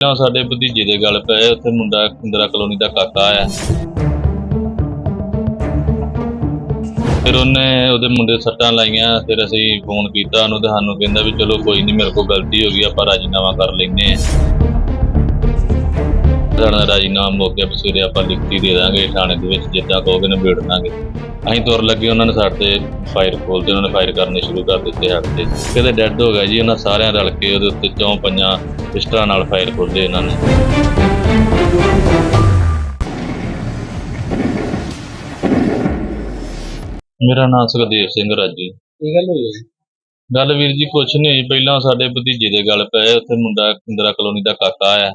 ਨਾ ਸਾਡੇ ਭਤੀਜੇ ਦੇ ਗੱਲ ਪਏ, ਉੱਥੇ ਮੁੰਡਾ ਇੰਦਰਾ ਕਲੋਨੀ ਦਾ ਕਾਕਾ ਆ ਫਿਰ ਉਹਨੇ ਉਹਦੇ ਮੁੰਡੇ ਸੱਟਾਂ ਲਾਈਆਂ, ਫਿਰ ਅਸੀਂ ਫੋਨ ਕੀਤਾ, ਉਹਨੂੰ ਤੇ ਸਾਨੂੰ ਕਹਿੰਦਾ ਵੀ ਚਲੋ ਕੋਈ ਨਹੀਂ ਮੇਰੇ ਕੋਲ ਗਲਤੀ ਹੋ ਗਈ, ਆਪਾਂ ਰਾਜੀਨਾਮਾ ਕਰ ਲੈਂਦੇ ਹਾਂ। ਸਾਡਾ ਰਾਜੀਨਾਮਾ ਮੌਕੇ ਤੇ ਸਵੇਰੇ ਆਪਾਂ ਲਿਖਤੀ ਦੇ ਦਾਂਗੇ ਥਾਣੇ ਦੇ ਵਿੱਚ ਜਿੱਦਾਂ ਕਹੋਗੇ ਨਿਬੇੜ ਦਾਂਗੇ। ਅਸੀਂ ਤੁਰ ਲੱਗੇ ਉਹਨਾਂ ਨੇ ਸਾਡੇ ਤੇ ਫਾਇਰ ਖੋਲ੍ਹਤੇ ਉਹਨਾਂ ਨੇ ਫਾਇਰ ਕਰਨੇ ਸ਼ੁਰੂ ਕਰ ਦਿੱਤੇ ਸਾਡੇ ਤੇ। ਕਿਤੇ ਡੈੱਡ ਹੋ ਗਿਆ ਜੀ ਉਹਨਾਂ ਸਾਰਿਆਂ ਰਲ ਕੇ ਉਹਦੇ ਉੱਤੇ ਚੌਂ ਪੰਜਾਂ ਪਿਸਟਲਾਂ ਨਾਲ ਫਾਇਰ ਖੋਲ੍ਹੇ ਇਹਨਾਂ ਨੇ। ਮੇਰਾ ਨਾਮ ਸੁਖਦੇਵ ਸਿੰਘ ਰਾਜੀ। ਕੀ ਗੱਲ ਹੋਈ ਹੈ? ਗੱਲ ਵੀਰ ਜੀ ਕੁਛ ਨਹੀਂ ਪਹਿਲਾਂ ਸਾਡੇ ਭਤੀਜੇ ਦੇ ਗੱਲ ਪਏ ਉੱਥੇ ਮੁੰਡਾ ਇੰਦਰਾ ਕਲੋਨੀ ਦਾ ਕਾਕਾ ਆ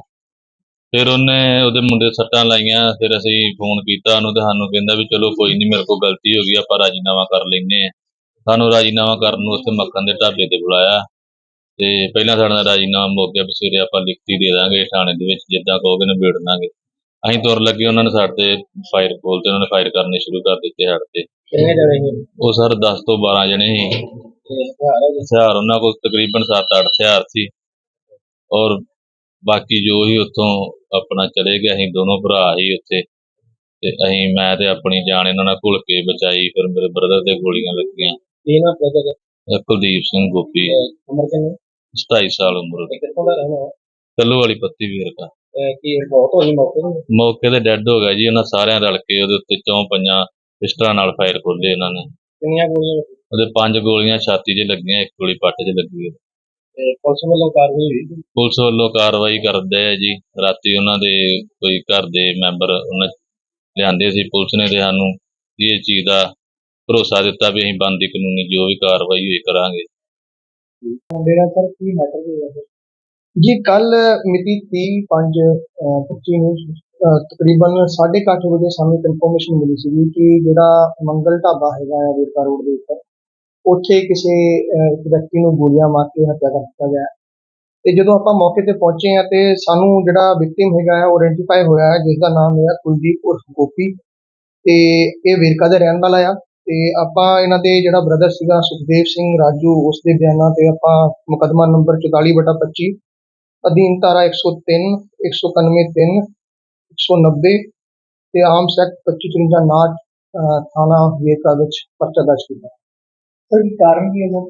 ਫਿਰ ਉਹਨੇ ਉਹਦੇ ਮੁੰਡੇ ਸੱਟਾਂ ਲਾਈਆਂ ਫਿਰ ਅਸੀਂ ਫੋਨ ਕੀਤਾ ਉਹਨੂੰ ਤੇ ਸਾਨੂੰ ਕਹਿੰਦਾ ਵੀ ਚਲੋ ਕੋਈ ਨਹੀਂ ਮੇਰੇ ਕੋਲ ਗਲਤੀ ਹੋ ਗਈ ਆਪਾਂ ਰਾਜੀਨਾਮਾ ਕਰ ਲੈਂਦੇ ਹਾਂ। ਸਾਨੂੰ ਰਾਜੀਨਾਮਾ ਕਰਨ ਨੂੰ ਉੱਥੇ ਮੱਖਣ ਦੇ ਢਾਬੇ ਤੇ ਬੁਲਾਇਆ ਤੇ ਪਹਿਲਾਂ ਸਾਡਾ ਰਾਜੀਨਾਮਾ ਮੁੱਕ ਗਿਆ ਵੀ ਸਵੇਰੇ ਆਪਾਂ ਲਿਖਤੀ ਦੇ ਦਾਂਗੇ ਥਾਣੇ ਦੇ ਵਿੱਚ ਜਿੱਦਾਂ ਕਹੋਗੇ ਨਿਬੇੜ ਦਾਂਗੇ। ਅਸੀਂ ਤੁਰ ਲੱਗੇ ਉਹਨਾਂ ਨੇ ਸਾਡੇ ਤੇ ਫਾਇਰ ਖੋਲ੍ਹਤੇ ਉਹਨਾਂ ਨੇ ਫਾਇਰ ਕਰਨੇ ਸ਼ੁਰੂ ਕਰ ਦਿੱਤੇ ਸਾਡੇ ਤੇ। ਕਿੰਨੇ ਜਣੇ ਸੀ? ਉਹ ਸਰ 10 ਤੋਂ 12 ਜਣੇ ਸੀ। ਤੇ? ਹਥਿਆਰ ਉਹਨਾਂ ਕੋਲ ਤਕਰੀਬਨ 7-8 ਹਥਿਆਰ ਸੀ। ਔਰ ਬਾਕੀ ਜੋ ਹੀ ਉੱਥੋਂ ਆਪਣਾ ਚਲੇ ਗਏ ਅਸੀਂ ਦੋਨੋਂ ਭਰਾ ਹੀ ਉੱਥੇ। ਤੇ ਅਸੀਂ ਮੈਂ ਤੇ ਆਪਣੀ ਜਾਨ ਇਹਨਾਂ ਨਾਲ ਘੁਲ ਕੇ ਬਚਾਈ ਫਿਰ ਮੇਰੇ ਬ੍ਰਦਰ ਤੇ ਗੋਲੀਆਂ ਲੱਗੀਆਂ। ਨਾ ਕੁਲਦੀਪ ਸਿੰਘ ਗੋਪੀ। ਉਮਰ ਕਿੰਨੀ? 27 ਸਾਲ ਉਮਰ ਦੀ। ਕਿੱਥੋਂ ਦਾ ਰਹਿਣਾ ਹੈ ਕੱਲੂ ਵਾਲੀ ਪੱਤੀ ਵੀਰ ਦਾ। ਤੇ ਕੀ ਬਹੁਤ ਹੋਈ ਮੌਕੇ ਤੇ? ਮੌਕੇ ਤੇ ਡੈੱਡ ਹੋ ਗਿਆ ਜੀ ਉਹਨਾਂ ਸਾਰਿਆਂ ਰਲ ਕੇ ਉਹਦੇ ਉੱਤੇ ਚੌਂ ਪੰਜਾਂ ਪਿਸਟਲਾਂ ਨਾਲ ਫਾਇਰ ਖੋਲ੍ਹੇ ਇਹਨਾਂ ਨੇ। ਕਿੰਨੀਆਂ ਗੋਲੀਆਂ? ਉਹਦੇ ਪੰਜ ਗੋਲੀਆਂ ਛਾਤੀ 'ਚ ਲੱਗੀਆਂ ਇੱਕ ਗੋਲੀ ਪੱਟ 'ਚ ਲੱਗੀ ਹੈ ਤੇ ਪੁਲਿਸ ਵੱਲੋਂ ਕਾਰਵਾਈ ਹੋਈ? ਸੀ। ਪੁਲਿਸ ਵੱਲੋਂ ਕਾਰਵਾਈ ਕਰਦੇ ਆ ਜੀ। ਰਾਤੀ ਉਹਨਾਂ ਦੇ ਕੋਈ ਘਰ ਦੇ ਮੈਂਬਰ ਉਹਨਾਂ ਲਿਆਂਦੇ ਸੀ। ਪੁਲਿਸ ਨੇ ਤੇ ਸਾਨੂੰ ਇਹ ਚੀਜ਼ ਦਾ ਭਰੋਸਾ ਦਿੱਤਾ ਵੀ ਅਸੀਂ ਬਣਦੀ ਕਾਨੂੰਨੀ ਜੋ ਵੀ ਕਾਰਵਾਈ ਹੋਈ ਕਰਾਂਗੇ। ਮੇਰਾ ਸਰ ਕੀ ਮੈਟਰ ਹੋਇਆ ਸਰ ਜੀ ਕੱਲ ਮਿਤੀ 30 5 25 ਨੂੰ ਅਹ, ਤਕਰੀਬਨ 8:30 ਵਜੇ ਸਾਨੂੰ ਇਨਫੋਰਮੇਸ਼ਨ ਮਿਲੀ ਸੀ ਕਿ ਜਿਹੜਾ ਮੰਗਲ ਢਾਬਾ ਹੈਗਾ ਹੈ ਵੇਰਕਾ ਰੋਡ ਦੇ ਉੱਪਰ ਉੱਥੇ ਕਿਸੇ ਵਿਅਕਤੀ ਨੂੰ ਗੋਲੀਆਂ ਮਾਰ ਕੇ ਹੱਤਿਆ ਕਰ ਦਿੱਤਾ ਗਿਆ। ਹੈ। ਤੇ ਜਦੋਂ ਆਪਾਂ ਮੌਕੇ ਤੇ ਪਹੁੰਚੇ ਆ ਤੇ ਸਾਨੂੰ ਜਿਹੜਾ ਵਿਕਟਿਮ ਹੈਗਾ ਹੈ ਉਹ ਆਇਡੈਂਟੀਫਾਈ ਹੋਇਆ ਹੈ ਜਿਸ ਦਾ ਨਾਮ ਹੈ ਕੁਲਦੀਪ ਉਰਫ ਗੋਪੀ। ਤੇ ਇਹ ਵੇਰਕਾ ਦਾ ਰਹਿਣ ਵਾਲਾ ਆ। ਤੇ ਆਪਾਂ ਇਹਨਾਂ ਦੇ ਜਿਹੜਾ ਬ੍ਰਦਰ ਸੀਗਾ ਸੁਖਦੇਵ ਸਿੰਘ ਰਾਜੂ ਉਸ ਦੇ ਬਿਆਨਾਂ ਤੇ ਆਪਾਂ ਮੁਕੱਦਮਾ ਨੰਬਰ 44/25 ਅਧੀਨ ਧਾਰਾ 103 191 3 190 ਤੇ ਆਮ ਸੈਕਟ 2553 ਨਾਟ ਅਹ, ਥਾਣਾ ਵੇਰਕਾ ਵਿੱਚ ਪਰਚਾ ਦਰਜ ਕੀਤਾ। ਸਰ ਕਾਰਨ ਕੀ ਹੈ ਸਰ?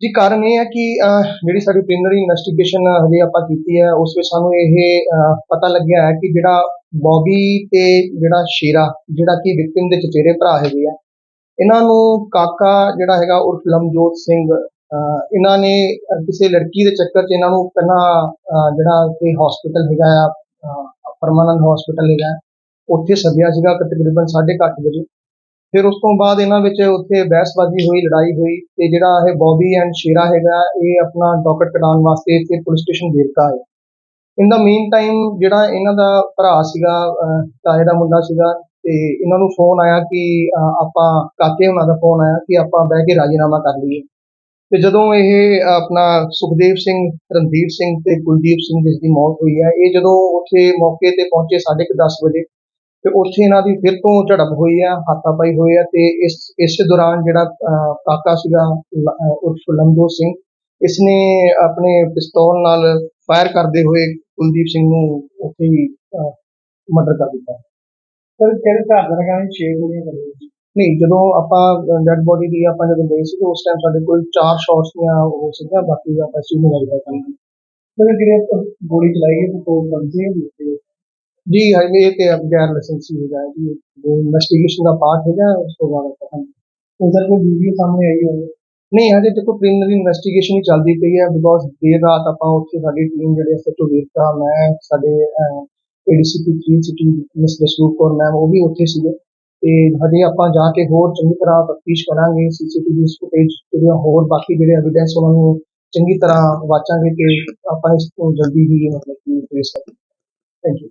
ਜੀ ਕਾਰਨ ਇਹ ਹੈ ਕਿ ਅਹ, ਜਿਹੜੀ ਸਾਡੀ ਪ੍ਰੀਲਿਮਿਨਰੀ ਇਨਵੈਸਟੀਗੇਸ਼ਨ ਹਜੇ ਆਪਾਂ ਕੀਤੀ ਹੈ ਉਸ ਵਿੱਚ ਸਾਨੂੰ ਇਹ ਅਹ, ਪਤਾ ਲੱਗਿਆ ਹੈ ਕਿ ਜਿਹੜਾ ਬੌਬੀ ਤੇ ਜਿਹੜਾ ਸ਼ੇਰਾ ਜਿਹੜਾ ਕਿ ਵਿਕਟਿਮ ਦੇ ਚਚੇਰੇ ਭਰਾ ਹੈਗੇ ਆ ਇਹਨਾਂ ਨੂੰ ਕਾਕਾ ਜਿਹੜਾ ਹੈਗਾ ਉਰਫ ਲਮਜੋਤ ਸਿੰਘ ਅਹ, ਇਹਨਾਂ ਨੇ ਅਹ, ਕਿਸੇ ਲੜਕੀ ਦੇ ਚੱਕਰ 'ਚ ਇਹਨਾਂ ਨੂੰ ਪਹਿਲਾਂ ਅਹ, ਜਿਹੜਾ ਕਿ ਹਸਪੀਟਲ ਹੈਗਾ ਆ ਪਰਮਾਨੰਦ ਹਸਪੀਟਲ ਹੈਗਾ ਉੱਥੇ ਸੱਦਿਆ ਸੀਗਾ ਕਿ ਤਕਰੀਬਨ 8:30 ਵਜੇ। ਫਿਰ ਉਸ ਤੋਂ ਬਾਅਦ ਇਹਨਾਂ ਵਿੱਚ ਉੱਥੇ ਬਹਿਸਬਾਜ਼ੀ ਹੋਈ ਲੜਾਈ ਹੋਈ ਤੇ ਜਿਹੜਾ ਇਹ ਬੌਬੀ ਐਂਡ ਸ਼ੇਰਾ ਹੈਗਾ ਇਹ ਆਪਣਾ ਡਾਕਟਰ ਕਢਾਉਣ ਵਾਸਤੇ ਇੱਥੇ ਪੁਲਿਸ ਸਟੇਸ਼ਨ ਵੇਰਕਾ ਹੈ ਇਨ ਦਾ ਮੀਨ ਟਾਈਮ ਜਿਹੜਾ ਇਹਨਾਂ ਦਾ ਭਰਾ ਸੀਗਾ ਅਹ, ਤਾਏ ਦਾ ਮੁੰਡਾ ਸੀਗਾ ਤੇ ਇਹਨਾਂ ਨੂੰ ਫੋਨ ਆਇਆ ਕਿ ਆਪਾਂ ਕਾਕੇ ਉਹਨਾਂ ਦਾ ਫੋਨ ਆਇਆ ਕਿ ਆਪਾਂ ਬਹਿ ਕੇ ਰਾਜੀਨਾਮਾ ਕਰ ਲਈਏ। ਤੇ ਜਦੋਂ ਇਹ ਆਪਣਾ ਸੁਖਦੇਵ ਸਿੰਘ ਰਣਦੀਪ ਸਿੰਘ ਤੇ ਕੁਲਦੀਪ ਸਿੰਘ ਜਿਸ ਦੀ ਮੌਤ ਹੋਈ ਹੈ ਇਹ ਜਦੋਂ ਉੱਥੇ ਮੌਕੇ ਤੇ ਪਹੁੰਚੇ 10:30 ਵਜੇ ਤੇ ਉੱਥੇ ਇਹਨਾਂ ਦੀ ਫਿਰ ਤੋਂ ਝੜਪ ਹੋਈ ਆ ਹਾਥਾਪਾਈ ਹੋਈ ਆ ਤੇ ਇਸ ਇਸ ਦੌਰਾਨ ਜਿਹੜਾ ਕਾਕਾ ਸੀਗਾ ਉਰਫ ਲੰਦੋ ਸਿੰਘ ਇਸਨੇ ਆਪਣੇ ਪਿਸਤੌਲ ਨਾਲ ਫਾਇਰ ਕਰਦੇ ਹੋਏ ਕੁਲਦੀਪ ਸਿੰਘ ਨੂੰ ਉੱਥੇ ਹੀ ਮਰਡਰ ਕਰ ਦਿੱਤਾ। ਸਰ ਕਿਹੜੇ ਘਰ ਦਾ ਲਗਾਣੇ 6 ਗੋਲੀਆਂ ਕਰੀਆਂ ਸੀ ਨਹੀਂ ਜਦੋਂ ਆਪਾਂ ਡੈਡ ਬੋਡੀ ਦੀ ਆਪਾਂ ਜਦੋਂ ਗਏ ਸੀ ਉਸ ਟਾਈਮ ਸਾਡੇ ਕੋਲ ਚਾਰ ਸ਼ਾਟਸ ਦੀਆਂ ਹੋ ਸੀਗੀਆਂ ਬਾਕੀ ਆਪਾਂ ਇਸ ਨੂੰ ਵੈਰੀਫਾਈ ਕਰਾਂਗੇ ਸਰ ਜਿਹੜੇ ਗੋਲੀ ਚਲਾਈ ਗਈ ਉਹ ਬੰਦੇ ਹੋਏ ਜੀ ਹਾਈਵੇ ਤੇ ਅਬ ਗੈਰ ਲਾਇਸੈਂਸੀ ਹੈਗਾ ਹੈ ਜੀ ਜੋ ਇਨਵੈਸਟੀਗੇਸ਼ਨ ਦਾ ਪਾਰਟ ਹੈਗਾ ਉਸ ਤੋਂ ਬਾਅਦ ਆਪਾਂ ਤੇ ਸਰ ਕੋਈ ਵੀਡੀਓ ਸਾਹਮਣੇ ਆਈ ਹੋਵੇ ਨਹੀਂ ਹਜੇ ਦੇਖੋ ਪ੍ਰੀਲਿਮਿਨਰੀ ਇਨਵੈਸਟੀਗੇਸ਼ਨ ਹੀ ਚੱਲਦੀ ਪਈ ਹੈ ਬਿਕੋਜ਼ ਦੇਰ ਰਾਤ ਆਪਾਂ ਉੱਥੇ ਸਾਡੀ ਟੀਮ ਜਿਹੜੇ ਐਸਐਚਓ ਵੇਰਕਾ ਮੈਂ ਸਾਡੇ ADCP 3 city miss Jasroop Kaur ma'am ਉਹ ਵੀ ਉੱਥੇ ਸੀਗੇ ਤੇ ਹਜੇ ਆਪਾਂ ਜਾ ਕੇ ਹੋਰ ਚੰਗੀ ਤਰ੍ਹਾਂ ਤਫਤੀਸ਼ ਕਰਾਂਗੇ ਸੀਸੀਟੀਵੀ ਫੁਟੇਜ ਜਿਹੜੀਆਂ ਹੋਰ ਬਾਕੀ ਜਿਹੜੇ ਐਵੀਡੈਂਸ ਉਹਨਾਂ ਨੂੰ ਚੰਗੀ ਤਰ੍ਹਾਂ ਵਾਚਾਂਗੇ ਕਿ ਆਪਾਂ ਇਸ ਤੋਂ ਜਲਦੀ ਹੀ ਮਤਲਬ ਕਿ ਫੇਸ ਕਰੀਏ ਥੈਂਕ ਯੂ